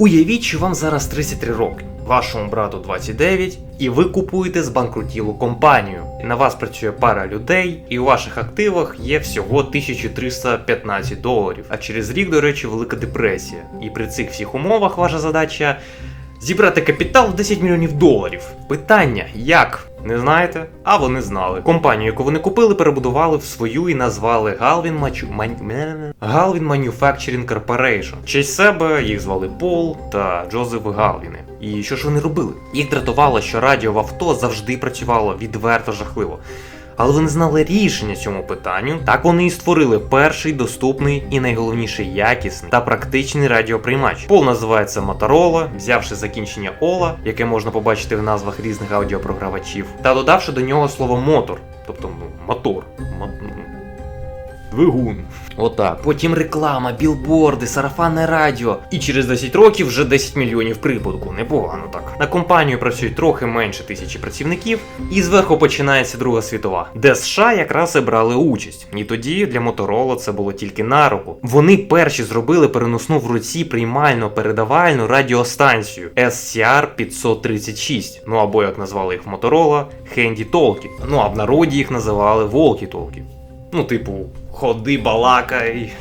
Уявіть, що вам зараз 33 роки, вашому брату 29, і ви купуєте збанкрутілу компанію. На вас працює пара людей, і у ваших активах є всього 1315 доларів. А через рік, до речі, велика депресія. І при цих всіх умовах ваша задача зібрати капітал в 10 мільйонів доларів. Питання як? Не знаєте? А вони знали. Компанію, яку вони купили, перебудували в свою і назвали Galvin, Machu... Man... Galvin Manufacturing Corporation. В честь себе їх звали Пол та Джозеф Галвіни. І що ж вони робили? Їх дратувало, що радіо в авто завжди працювало відверто жахливо. Але вони знали рішення цьому питанню. Так вони і створили перший доступний і найголовніше якісний та практичний радіоприймач. Пол називається Motorola, взявши закінчення Ола, яке можна побачити в назвах різних аудіопрогравачів, та додавши до нього слово мотор, тобто ну, мотор. Двигун. Отак. Потім реклама, білборди, сарафанне радіо. І через 10 років вже 10 мільйонів прибутку. Непогано так. На компанію працюють трохи менше тисячі працівників, і зверху починається Друга світова, де США якраз і брали участь. І тоді для Моторола це було тільки на руку. Вони перші зробили переносну в руці приймально передавальну радіостанцію SCR 536. Ну або як назвали їх Моторола, Хенді Толкі. Ну а в народі їх називали Волкі Толкі. Ну, типу, ходи, балакай,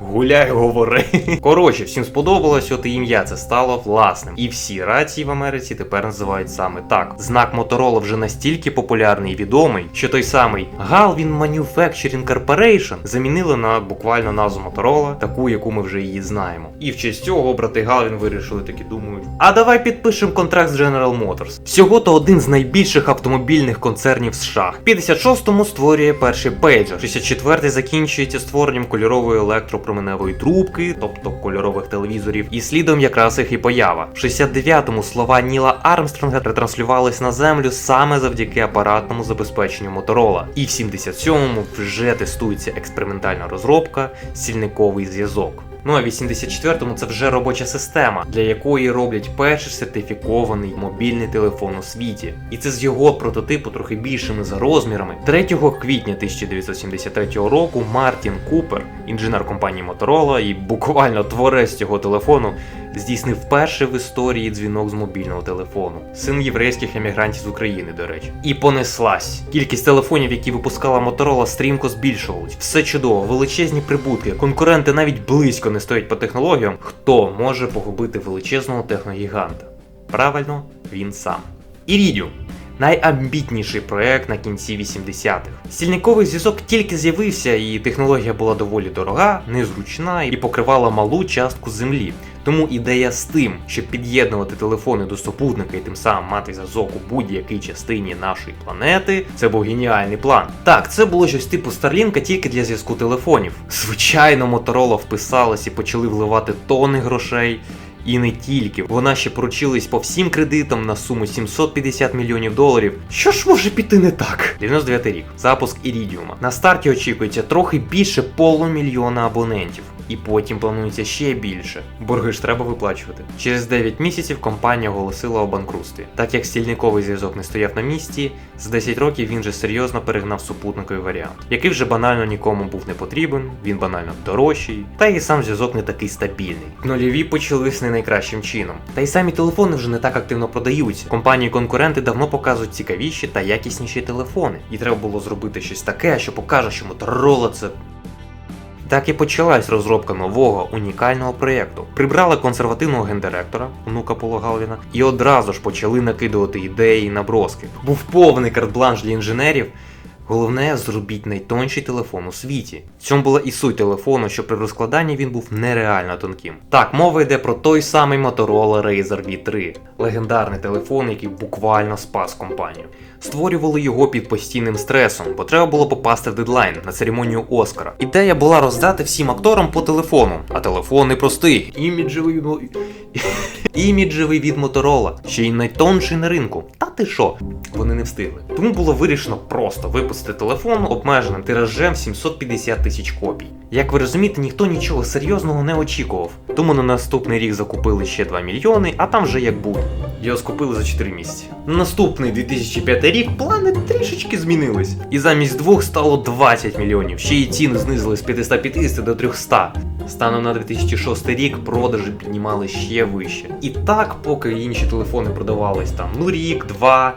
гуляй, говори. Коротше, всім сподобалось, от і ім'я це стало власним. І всі рації в Америці тепер називають саме так. Знак Моторола вже настільки популярний і відомий, що той самий Galvin Manufacturing Corporation замінили на буквально назву Моторола, таку, яку ми вже її знаємо. І в честь цього брати Галвін вирішили таки думають. А давай підпишемо контракт з General Motors. Всього то один з найбільших автомобільних концернів США. В 56-му створює перший пейджер, 64-й закінчується створенням кольорової електропроменевої трубки, тобто кольорових телевізорів, і слідом якраз їх і поява. В 69-му слова Ніла Армстронга ретранслювались на землю саме завдяки апаратному забезпеченню Моторола. І в 77-му вже тестується експериментальна розробка стільниковий зв'язок. Ну а в 84-му це вже робоча система, для якої роблять перший сертифікований мобільний телефон у світі. І це з його прототипу трохи більшими за розмірами. 3 квітня 1973 року Мартін Купер, інженер компанії Motorola і буквально творець цього телефону, здійснив перший в історії дзвінок з мобільного телефону. Син єврейських емігрантів з України, до речі. І понеслась. Кількість телефонів, які випускала Моторола, стрімко збільшувалась. Все чудово, величезні прибутки. Конкуренти навіть близько не стоять по технологіям. Хто може погубити величезного техногіганта? Правильно, він сам. Ірідіум. Найамбітніший проект на кінці 80-х. Стільниковий зв'язок тільки з'явився, і технологія була доволі дорога, незручна і покривала малу частку землі. Тому ідея з тим, щоб під'єднувати телефони до супутника і тим самим мати зв'язок у будь-якій частині нашої планети, це був геніальний план. Так, це було щось типу Старлінка тільки для зв'язку телефонів. Звичайно, Моторола вписалась і почали вливати тони грошей. І не тільки, вона ще поручилась по всім кредитам на суму 750 мільйонів доларів. Що ж може піти не так? 99 рік, запуск Ірідіума. На старті очікується трохи більше полумільйона абонентів. І потім планується ще більше. Борги ж треба виплачувати. Через 9 місяців компанія оголосила о банкрутстві. Так як стільниковий зв'язок не стояв на місці, за 10 років він же серйозно перегнав супутниковий варіант, який вже банально нікому був не потрібен, він банально дорожчий, та і сам зв'язок не такий стабільний. Нульові почались не найкращим чином. Та й самі телефони вже не так активно продаються. Компанії-конкуренти давно показують цікавіші та якісніші телефони. І треба було зробити щось таке, що покаже, що Motorola це так і почалась розробка нового унікального проєкту. Прибрали консервативного гендиректора, внука Пола Галвіна, і одразу ж почали накидувати ідеї і наброски. Був повний карт-бланш для інженерів. Головне, зробіть найтонший телефон у світі. В цьому була і суть телефону, що при розкладанні він був нереально тонким. Так, мова йде про той самий Motorola Razr V3, легендарний телефон, який буквально спас компанію. Створювали його під постійним стресом, бо треба було попасти в дедлайн на церемонію Оскара. Ідея була роздати всім акторам по телефону, а телефон не простий. Іміджевий від... Іміджевий від Моторола, ще й найтонший на ринку. Та ти що? Вони не встигли. Тому було вирішено просто випустити телефон обмеженим тиражем 750 тисяч копій. Як ви розумієте, ніхто нічого серйозного не очікував. Тому на наступний рік закупили ще 2 мільйони, а там вже як буде. Його скупили за 4 місяці. На наступний 2005 рік плани трішечки змінились. І замість двох стало 20 мільйонів. Ще й ціни знизили з 550 до 300. Станом на 2006 рік продажі піднімали ще вище. І так, поки інші телефони продавались там ну рік, два.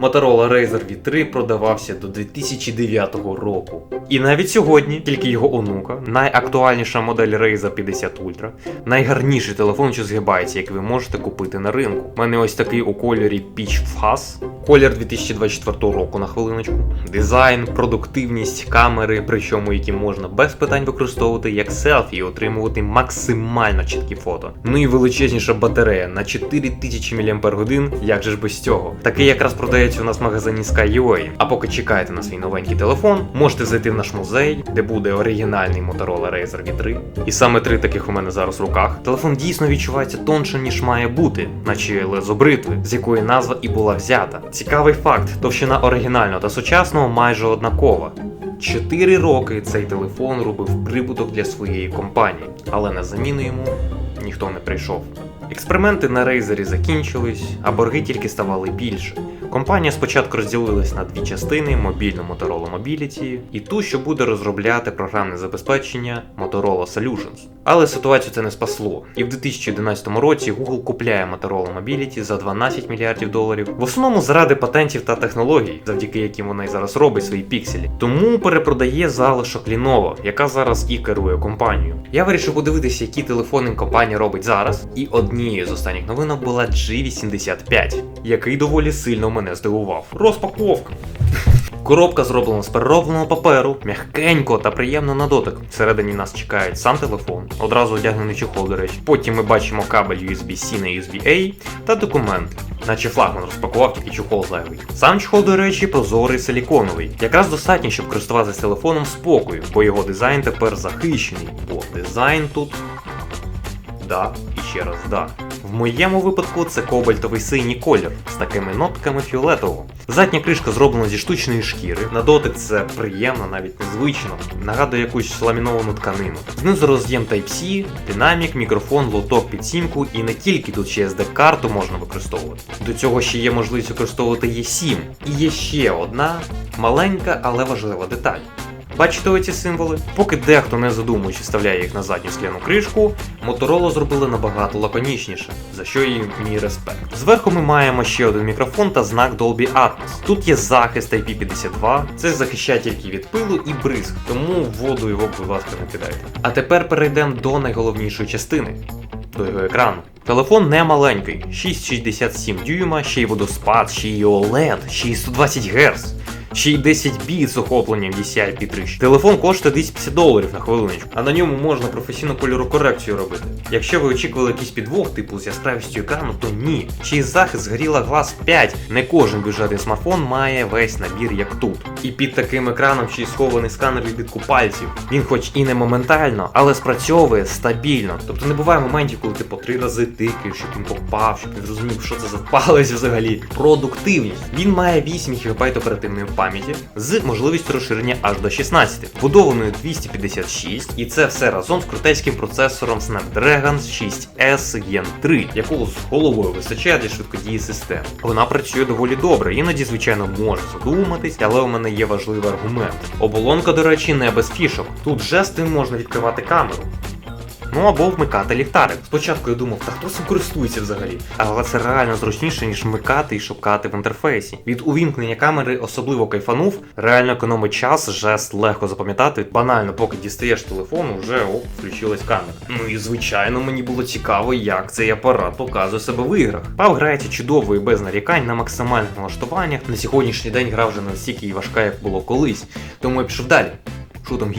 Motorola Razr V3 продавався до 2009 року. І навіть сьогодні тільки його онука, найактуальніша модель Razer 50 Ultra, найгарніший телефон, що згибається, який ви можете купити на ринку. У мене ось такий у кольорі Peach Fuzz, колір 2024 року на хвилиночку. Дизайн, продуктивність, камери, причому які можна без питань використовувати як селфі і отримувати максимально чіткі фото. Ну і величезніша батарея на 4000 мАч, як же ж без цього. Такий якраз продається у нас в магазині Sky.ua. А поки чекаєте на свій новенький телефон, можете зайти в наш музей, де буде оригінальний Motorola Razr V3. І саме три таких у мене зараз в руках. Телефон дійсно відчувається тонше, ніж має бути, наче лезо бритви, з якої назва і була взята. Цікавий факт: товщина оригінального та сучасного майже однакова. Чотири роки цей телефон робив прибуток для своєї компанії, але на заміну йому ніхто не прийшов. Експерименти на Razer закінчились, а борги тільки ставали більше. Компанія спочатку розділилась на дві частини: мобільну Motorola Mobility і ту, що буде розробляти програмне забезпечення Motorola Solutions. Але ситуацію це не спасло. І в 2011 році Google купляє Motorola Mobility за 12 мільярдів доларів. В основному заради патентів та технологій, завдяки яким вона й зараз робить свої пікселі. Тому перепродає залишок Lenovo, яка зараз і керує компанією. Я вирішив подивитися, які телефони компанія робить зараз. І однією з останніх новинок була G85, який доволі сильно мене здивував. Розпаковка. Коробка зроблена з переробленого паперу, м'ягкенько та приємно на дотик. Всередині нас чекає сам телефон, одразу одягнений чехол, до речі. Потім ми бачимо кабель USB-C на USB-A та документи. Наче флагман розпакував тільки чохол зайвий. Сам чохол, до речі, прозорий силіконовий. Якраз достатньо, щоб користуватися телефоном спокою, бо його дизайн тепер захищений. Бо дизайн тут. Да, і ще раз да. В моєму випадку це кобальтовий синій колір з такими нотками фіолетового. Задня кришка зроблена зі штучної шкіри. На дотик це приємно, навіть незвично. Нагадує якусь ламіновану тканину. Знизу роз'єм Type-C, динамік, мікрофон, лоток під сімку і не тільки тут ще SD-карту можна використовувати. До цього ще є можливість використовувати eSIM. І є ще одна маленька, але важлива деталь. Бачите оці символи? Поки дехто не задумуючи вставляє їх на задню скляну кришку, Motorola зробили набагато лаконічніше, за що їм мій респект. Зверху ми маємо ще один мікрофон та знак Dolby Atmos. Тут є захист IP52, це захищає тільки від пилу і бризг, тому воду його, будь ласка, не кидайте. А тепер перейдемо до найголовнішої частини. До його екрану. Телефон не маленький, 6,67 дюйма, ще й водоспад, ще й OLED, ще й 120 Гц. Ще й 10 біт з охопленням DCI P3. Телефон коштує 250 доларів на хвилиночку, а на ньому можна професійну кольорокорекцію робити. Якщо ви очікували якийсь підвох, типу з яскравістю екрану, то ні. Ще й захист згоріла Glass 5. Не кожен бюджетний смартфон має весь набір, як тут. І під таким екраном ще й схований сканер відбитку пальців. Він, хоч і не моментально, але спрацьовує стабільно. Тобто не буває моментів, коли ти по три рази тикаєш, щоб він попав, щоб він зрозумів, що це за палець взагалі. Продуктивність. Він має 8 ГБ оперативної пам'яті з можливістю розширення аж до 16, вбудованою 256, і це все разом з крутецьким процесором Snapdragon 6S Gen 3, якого з головою вистачає для швидкодії систем. Вона працює доволі добре, іноді, звичайно, може задуматись, але у мене є важливий аргумент. Оболонка, до речі, не без фішок. Тут жестом можна відкривати камеру. Ну або вмикати ліхтарик. Спочатку я думав, та хто цим користується взагалі? Але це реально зручніше, ніж вмикати і шукати в інтерфейсі. Від увімкнення камери особливо кайфанув, реально економить час, жест легко запам'ятати. Банально, поки дістаєш телефон, уже оп, включилась камера. Ну і звичайно, мені було цікаво, як цей апарат показує себе в іграх. Пав грається чудово і без нарікань на максимальних налаштуваннях. На сьогоднішній день гра вже настільки і важка, як було колись. Тому я пішов далі. Що там?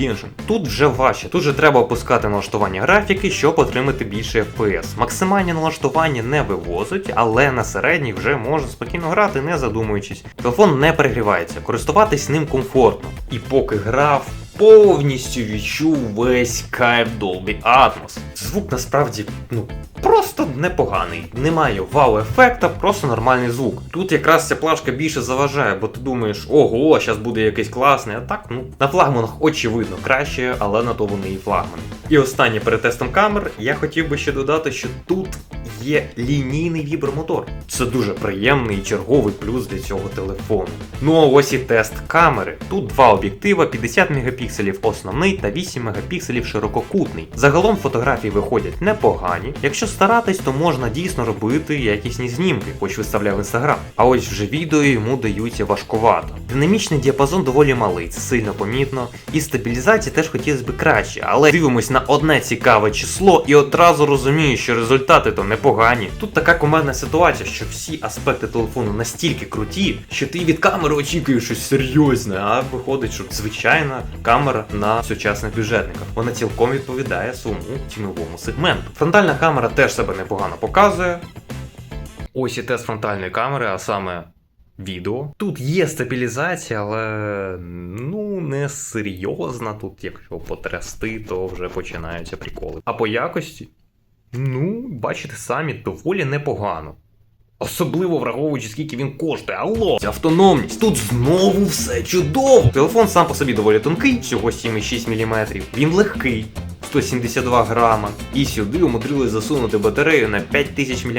Тут вже важче, тут же треба опускати налаштування графіки, щоб отримати більше FPS. Максимальні налаштування не вивозить, але на середній вже можна спокійно грати, не задумуючись. Телефон не перегрівається, користуватись ним комфортно. І поки грав, повністю відчув весь кайф Dolby Atmos. Звук насправді, ну, просто непоганий. Немає вау-ефекта, просто нормальний звук. Тут якраз ця плашка більше заважає, бо ти думаєш, ого, зараз буде якийсь класний, а так, ну, на флагманах очевидно краще, але на то вони і флагмани. І останнє перед тестом камер я хотів би ще додати, що тут є лінійний вібромотор. Це дуже приємний і черговий плюс для цього телефону. Ну а ось і тест камери. Тут два об'єктива, 50 мегапікселів основний та 8 мегапікселів ширококутний. Загалом фотографії виходять непогані. Якщо старатись, то можна дійсно робити якісні знімки, хоч виставляв інстаграм. А ось вже відео йому даються важкувато. Динамічний діапазон доволі малий, це сильно помітно. І стабілізації теж хотілося б краще, але дивимось на одне цікаве число і одразу розумію, що результати то непогані. Тут така командна ситуація, що всі аспекти телефону настільки круті, що ти від камери очікуєш щось серйозне, а виходить, що звичайна камера на сучасних бюджетниках. Вона цілком відповідає своєму ціновому сегменту. Фронтальна камера теж себе непогано показує. Ось і тест фронтальної камери, а саме відео. Тут є стабілізація, але ну не серйозна. Тут, якщо потрясти, то вже починаються приколи. А по якості, ну, бачите самі, доволі непогано. Особливо враховуючи, скільки він коштує. Алло! Ця автономність. Тут знову все чудово. Телефон сам по собі доволі тонкий, всього 7,6 мм. Він легкий. 172 грама, і сюди умудрились засунути батарею на 5000 мАч.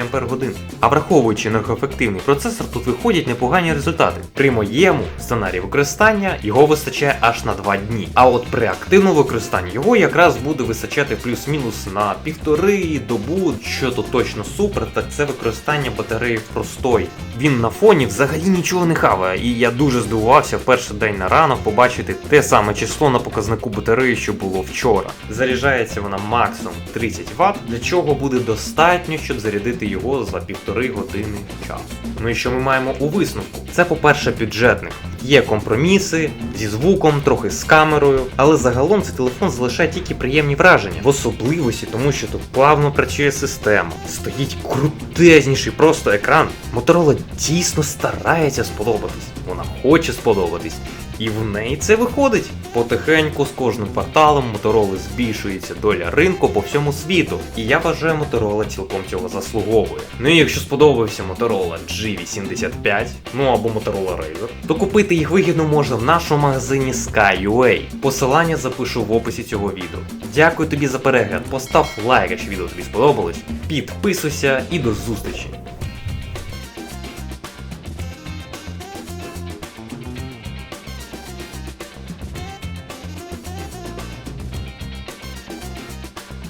А враховуючи енергоефективний процесор, тут виходять непогані результати. При моєму сценарії використання його вистачає аж на 2 дні. А от при активному використанні його якраз буде вистачати плюс-мінус на півтори добу, що то точно супер, так це використання батареї в простой. Він на фоні взагалі нічого не хаває, і я дуже здивувався в перший день на ранок побачити те саме число на показнику батареї, що було вчора. Заряджається вона максимум 30 Вт, для чого буде достатньо, щоб зарядити його за півтори години часу. Ну і що ми маємо у висновку? Це, по-перше, бюджетник. Є компроміси зі звуком, трохи з камерою, але загалом цей телефон залишає тільки приємні враження, в особливості тому, що тут плавно працює система. Стоїть крутезніший просто екран. Моторола дійсно старається сподобатись. Вона хоче сподобатись. І в неї це виходить. Потихеньку з кожним кварталом Мотороли збільшується доля ринку по всьому світу. І я вважаю, Моторола цілком цього заслуговує. Ну і якщо сподобався Motorola G85, ну або Motorola Razr, то купити їх вигідно можна в нашому магазині Sky.ua. Посилання запишу в описі цього відео. Дякую тобі за перегляд, постав лайк, якщо відео тобі сподобалось, підписуйся і до зустрічі!